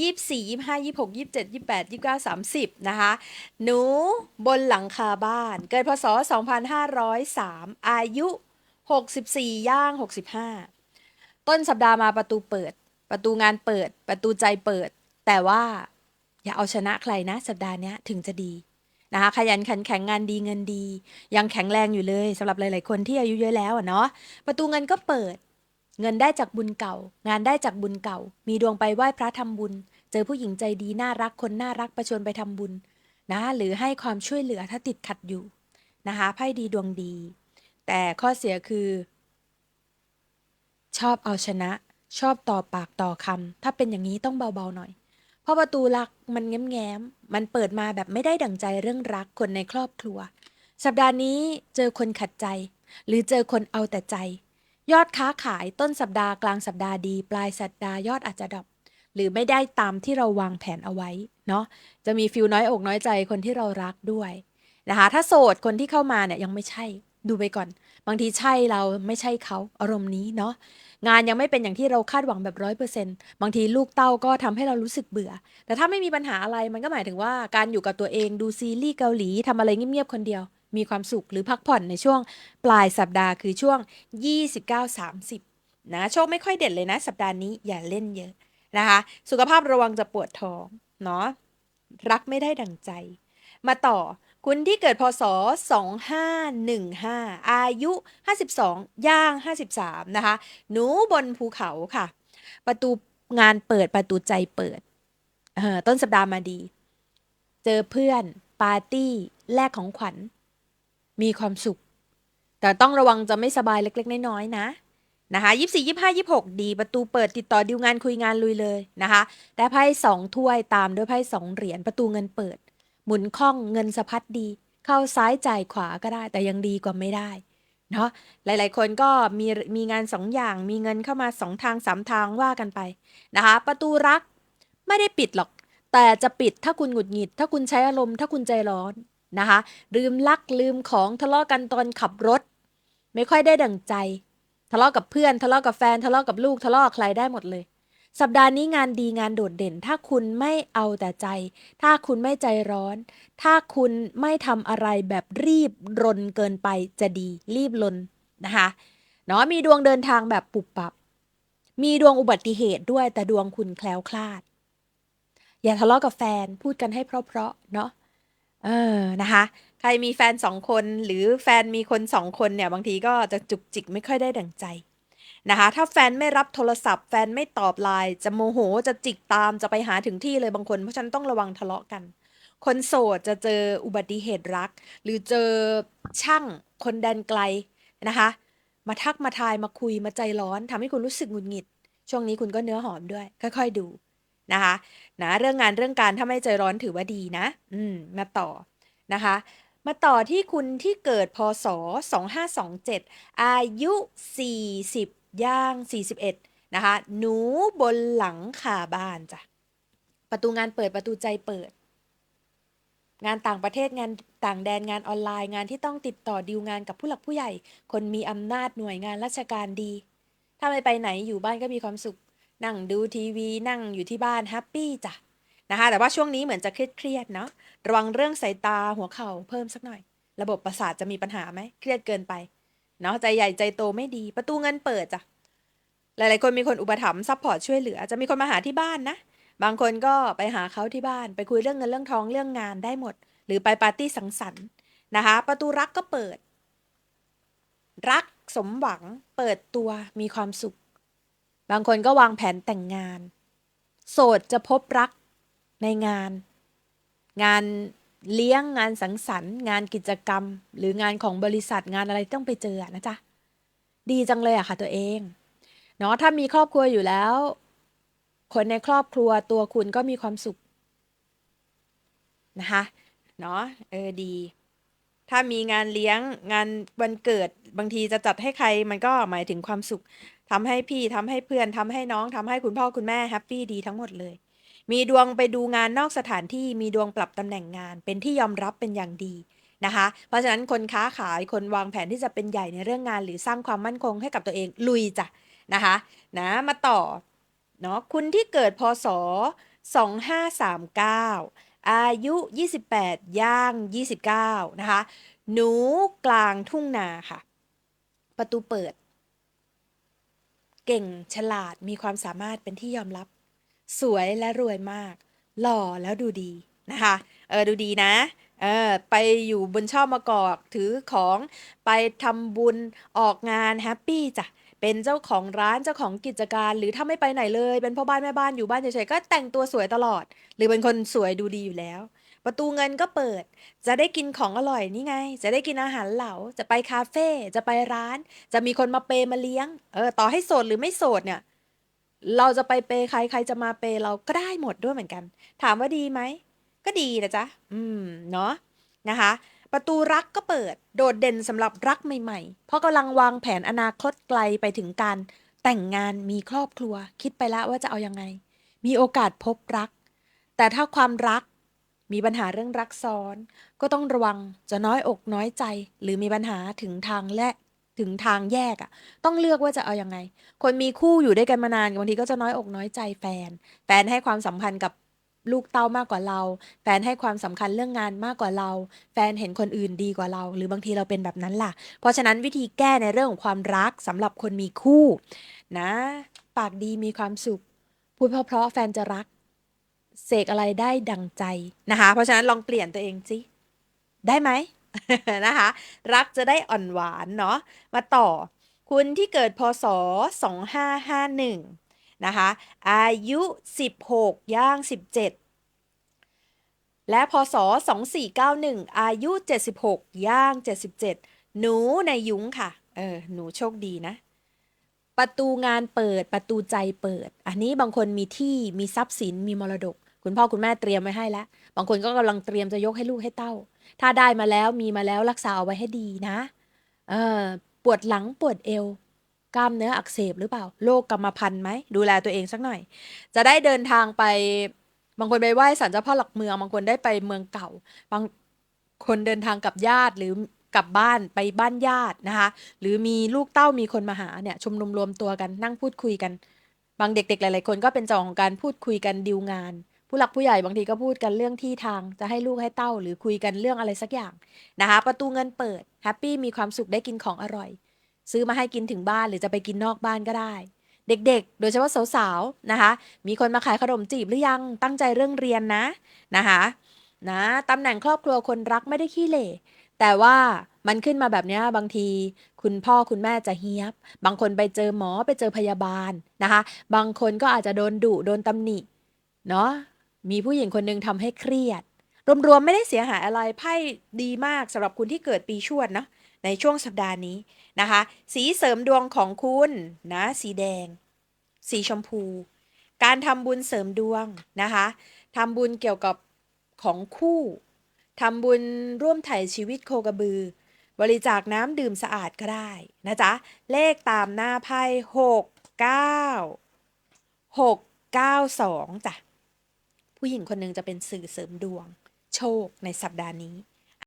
ยี่สี่ยี่ห้ายี่หกยี่เจ็ดยี่แปดยี่เก้าสามสิบนะคะ หนูบนหลังคาบ้าน เกิดพศสองพันห้าร้อยสามอายุหกสิบสี่ย่างหกสิบห้าต้นสัปดาห์มาประตูเปิด ประตูงานเปิด ประตูใจเปิด แต่ว่าอย่าเอาชนะใครนะ สัปดาห์นี้ถึงจะดีนะคะขยันขันแข็งงานดีเงินดี ยังแข็งแรงอยู่เลยสำหรับหลาย ๆ คนที่อายุเยอะแล้วอะเนาะประตูเงินก็เปิด เงินได้จากบุญเก่า งานได้จากบุญเก่า มีดวงไปไหว้พระทำบุญ เจอผู้หญิงใจดีน่ารักคนน่ารักประชวนไปทำบุญ นะ หรือให้ความช่วยเหลือถ้าติดขัดอยู่นะคะไพ่ดีดวงดี แต่ข้อเสียคือ ชอบเอาชนะ ชอบต่อปากต่อคำถ้าเป็นอย่างนี้ต้องเบาๆหน่อย เพราะประตูรักมันแง้มๆมันเปิดมาแบบไม่ได้ดั่งใจเรื่องรักคนในครอบครัว สัปดาห์นี้เจอคนขัดใจ หรือเจอคนเอาแต่ใจ ยอดค้าขายต้นสัปดาห์กลางสัปดาห์ดี ปลายสัปดาห์ยอดอาจจะดรอปหรือไม่ได้ตามที่เราวางแผนเอาไว้เนาะจะมีฟิลน้อยอกน้อยใจคนที่เรารักด้วยนะคะถ้าโสดคนที่เข้ามาเนี่ยยังไม่ใช่ดูไปก่อน บางทีใช่เราไม่ใช่เขาอารมณ์นี้เนาะงานยังไม่เป็นอย่างที่เราคาดหวังแบบร้อยเปอร์เซ็นต์บางทีลูกเต้าก็ทำให้เรารู้สึกเบื่อ แต่ถ้าไม่มีปัญหาอะไรมันก็หมายถึงว่าการอยู่กับตัวเองดูซีรีส์เกาหลีทำอะไรเงียบๆคนเดียว มีความสุขหรือพักผ่อนในช่วงปลายสัปดาห์คือช่วง 29-30 นะ โชคไม่ค่อยเด่นเลยนะ สัปดาห์นี้อย่าเล่นเยอะนะคะ สุขภาพระวังจะปวดท้องเนาะรักไม่ได้ดั่งใจ มาต่อคุณที่เกิดพศ 2515 อายุ 52 ย่าง 53 นะคะ หนูบนภูเขาค่ะ ประตูงานเปิดประตูใจเปิดเออต้นสัปดาห์มาดี เจอเพื่อน ปาร์ตี้ แลกของขวัญ มีความสุข แต่ต้องระวังจะไม่สบายเล็ก ๆ น้อยๆนะนะคะยี่สี่ยี่ห้ายี่หกดีประตูเปิดติดต่อดิวงานคุยงานลุยเลยนะคะได้ไพ่สองถ้วยตามด้วยไพ่สองเหรียญประตูเงินเปิด หมุนคล่องเงินสะพัดดี เข้าซ้ายจ่ายขวาก็ได้ แต่ยังดีกว่าไม่ได้เนาะหลาย ๆ คนก็มีมีงานสองอย่างมีเงินเข้ามาสองทางสามทางว่ากันไปนะคะประตูรักไม่ได้ปิดหรอก แต่จะปิดถ้าคุณหงุดหงิด ถ้าคุณใช้อารมณ์ถ้าคุณใจร้อน นะคะลืมลักลืมของทะเลาะกันตอนขับรถ ไม่ค่อยได้ดั่งใจ ทะเลาะกับเพื่อนทะเลาะกับแฟนทะเลาะกับลูกทะเลาะกับใครได้หมดเลย สัปดาห์นี้งานดีงานโดดเด่น ถ้าคุณไม่เอาแต่ใจ ถ้าคุณไม่ใจร้อน ถ้าคุณไม่ทำอะไรแบบรีบรนเกินไปจะดีรีบลนนะคะเนาะมีดวงเดินทางแบบปุบปับ มีดวงอุบัติเหตุด้วยแต่ดวงคุณแคล้วคลาด อย่าทะเลาะกับแฟนพูดกันให้เพราะๆเนาะ เออ นะคะ ใครมีแฟนสองคน หรือแฟนมีคนสองคนเนี่ย บางทีก็จะจุกจิกไม่ค่อยได้ดั่งใจนะคะ ถ้าแฟนไม่รับโทรศัพท์ แฟนไม่ตอบไลน์ จะโมโห จะจิกตาม จะไปหาถึงที่เลยบางคน เพราะฉะนันต้องระวังทะเลาะกัน คนโสดจะเจออุบัติเหตุรัก หรือเจอช่างคนแดนไกลนะคะ มาทักมาทายมาคุยมาใจร้อนทำให้คุณรู้สึกหงุดหงิด ช่วงนี้คุณก็เนื้อหอมด้วย ค่อย ๆ ดู นะคะนะเรื่องงานเรื่องการถ้าไม่ใจร้อนถือว่าดีนะ อืมมาต่อนะคะ มาต่อที่คุณที่เกิดพศ 2527 อายุ 40 ย่าง 41 นะคะ หนูบนหลังคาบ้านจ้ะ ประตูงานเปิดประตูใจเปิด งานต่างประเทศงานต่างแดนงานออนไลน์งานที่ต้องติดต่อดีลงานกับผู้หลักผู้ใหญ่ คนมีอำนาจหน่วยงานราชการดี ถ้าไม่ไปไหนอยู่บ้านก็มีความสุข นั่งดูทีวีนั่งอยู่ที่บ้านแฮปปี้จ้ะนะคะแต่ว่าช่วงนี้เหมือนจะเครียดๆเนาะระวังเรื่องสายตาหัวเข่าเพิ่มสักหน่อย ระบบประสาทจะมีปัญหาไหมเครียดเกินไปเนาะใจใหญ่ใจโตไม่ดี ประตูเงินเปิดจ้ะหลายๆคนมีคนอุปถัมภ์ซัพพอร์ตช่วยเหลือ จะมีคนมาหาที่บ้านนะ บางคนก็ไปหาเขาที่บ้าน ไปคุยเรื่องเงินเรื่องทองเรื่องงานได้หมด หรือไปปาร์ตี้สังสรรค์นะคะ ประตูรักก็เปิด รักสมหวังเปิดตัวมีความสุข บางคนก็วางแผนแต่งงาน โสดจะพบรักในงาน งานเลี้ยงงานสังสรรค์ งานกิจกรรม หรืองานของบริษัทงานอะไรต้องไปเจอนะจ๊ะ ดีจังเลยอะค่ะตัวเองเนาะถ้ามีครอบครัวอยู่แล้ว คนในครอบครัวตัวคุณก็มีความสุขนะคะเนาะเออดี ถ้ามีงานเลี้ยงงานวันเกิดบางทีจะจัดให้ใครมันก็หมายถึงความสุข ทำให้พี่ทำให้เพื่อนทำให้น้องทำให้คุณพ่อคุณแม่แฮปปี้ดีทั้งหมดเลย มีดวงไปดูงานนอกสถานที่มีดวงปรับตำแหน่งงาน เป็นที่ยอมรับเป็นอย่างดีนะคะ เพราะฉะนั้นคนค้าขายคนวางแผนที่จะเป็นใหญ่ในเรื่องงาน หรือสร้างความมั่นคงให้กับตัวเองลุยจ้ะนะคะนะมาต่อเนาะคุณที่เกิดพศ 2539 อายุ 28 ย่าง 29 นะคะ หนูกลางทุ่งนาค่ะ ประตูเปิด เก่งฉลาดมีความสามารถเป็นที่ยอมรับ สวยและรวยมาก หล่อแล้วดูดีนะคะ เออดูดีนะเออไปอยู่บนช่อมะกอกถือของไปทำบุญออกงานแฮปปี้จ้ะเป็นเจ้าของร้านเจ้าของกิจการ หรือถ้าไม่ไปไหนเลย เป็นพ่อบ้านแม่บ้านอยู่บ้านเฉยๆก็แต่งตัวสวยตลอด หรือเป็นคนสวยดูดีอยู่แล้ว ประตูเงินก็เปิด จะได้กินของอร่อยนี่ไง จะได้กินอาหารเหลา จะไปคาเฟ่ จะไปร้าน จะมีคนมาเปย์มาเลี้ยง เออ ต่อให้โสดหรือไม่โสดเนี่ย เราจะไปเปย์ใครใครจะมาเปย์เราก็ได้หมดด้วยเหมือนกัน ถามว่าดีไหม ก็ดีนะจ๊ะ อืม เนาะนะคะ ประตูรักก็เปิด โดดเด่นสำหรับรักใหม่ ๆ เพราะกำลังวางแผนอนาคตไกลไปถึงการแต่งงานมีครอบครัว คิดไปแล้วว่าจะเอายังไง มีโอกาสพบรัก แต่ถ้าความรัก มีปัญหาเรื่องรักซ้อน ก็ต้องระวังจะน้อยอกน้อยใจ หรือมีปัญหาถึงทางและถึงทางแยกอะ่ะ ต้องเลือกว่าจะเอายังไง คนมีคู่อยู่ด้วยกันมานานบางทีก็จะน้อยอกน้อยใจแฟน แฟนให้ความสัมพันธ์กับลูกเต้ามากกว่าเรา แฟนให้ความสำคัญเรื่องงานมากกว่าเรา แฟนเห็นคนอื่นดีกว่าเรา หรือบางทีเราเป็นแบบนั้นล่ะ เพราะฉะนั้นวิธีแก้ในเรื่องของความรักสำหรับคนมีคู่ นะ ปากดีมีความสุข พูดเพราะๆแฟนจะรัก เสกอะไรได้ดังใจนะคะ เพราะฉะนั้นลองเปลี่ยนตัวเองสิได้ไหมนะคะ รักจะได้อ่อนหวานเนาะมาต่อ คุณที่เกิดพศ 2551 นะคะ อายุ 16 ย่าง 17 และพศ 2491 อายุ 76 ย่าง 77 หนูในยุ้งค่ะ เออ หนูโชคดีนะประตูงานเปิดประตูใจเปิด อันนี้บางคนมีที่มีทรัพย์สินมีมรดก คุณพ่อคุณแม่เตรียมไว้ให้แล้ว บางคนก็กำลังเตรียมจะยกให้ลูกให้เต้า ถ้าได้มาแล้วมีมาแล้วรักษาเอาไว้ให้ดีนะเออปวดหลังปวดเอว กล้ามเนื้ออักเสบหรือเปล่าโรคกรรมพันธุ์ไหมดูแลตัวเองสักหน่อย จะได้เดินทางไปบางคนไปไหว้ศาลเจ้าพ่อหลักเมืองบางคนได้ไปเมืองเก่า บางคนเดินทางกับญาติหรือกลับบ้านไปบ้านญาตินะคะ หรือมีลูกเต้ามีคนมาหาเนี่ยชุมนุมรวมตัวกันนั่งพูดคุยกัน บางเด็กๆ หลาย ๆ คนก็เป็นจองของการพูดคุยกันดิวงาน ผู้หลักผู้ใหญ่บางทีก็พูดกันเรื่องที่ทางจะให้ลูกให้เต้า หรือคุยกันเรื่องอะไรสักอย่างนะคะ ประตูเงินเปิดแฮปปี้มีความสุขได้กินของอร่อย ซื้อมาให้กินถึงบ้านหรือจะไปกินนอกบ้านก็ได้ เด็กๆ โดยเฉพาะสาวๆนะคะ มีคนมาขายขนมจีบหรือยังตั้งใจเรื่องเรียนนะนะคะนะตำแหน่งครอบครัวคนรักไม่ได้ขี้เหร่แต่ว่ามันขึ้นมาแบบนี้บางทีคุณพ่อคุณแม่จะเฮียบ บางคนไปเจอหมอไปเจอพยาบาลนะคะ บางคนก็อาจจะโดนดุโดนตำหนิเนาะ มีผู้หญิงคนหนึงทำให้เครียด รวมๆไม่ได้เสียหายอะไรไพ่ดีมากสำหรับคุณที่เกิดปีชวดเนาะในช่วงสัปดาห์นี้นะคะ สีเสริมดวงของคุณนะ สีแดง สีชมพู การทำบุญเสริมดวงนะคะทำบุญเกี่ยวกับของคู่ทำบุญร่วมไถ่ชีวิตโคกระบือ บริจาคน้ำดื่มสะอาดก็ได้นะจ๊ะ เลขตามหน้าไพ่หกเก้าหกเก้าสองจ้ะ ผู้หญิงคนหนึ่งจะเป็นสื่อเสริมดวง โชคในสัปดาห์นี้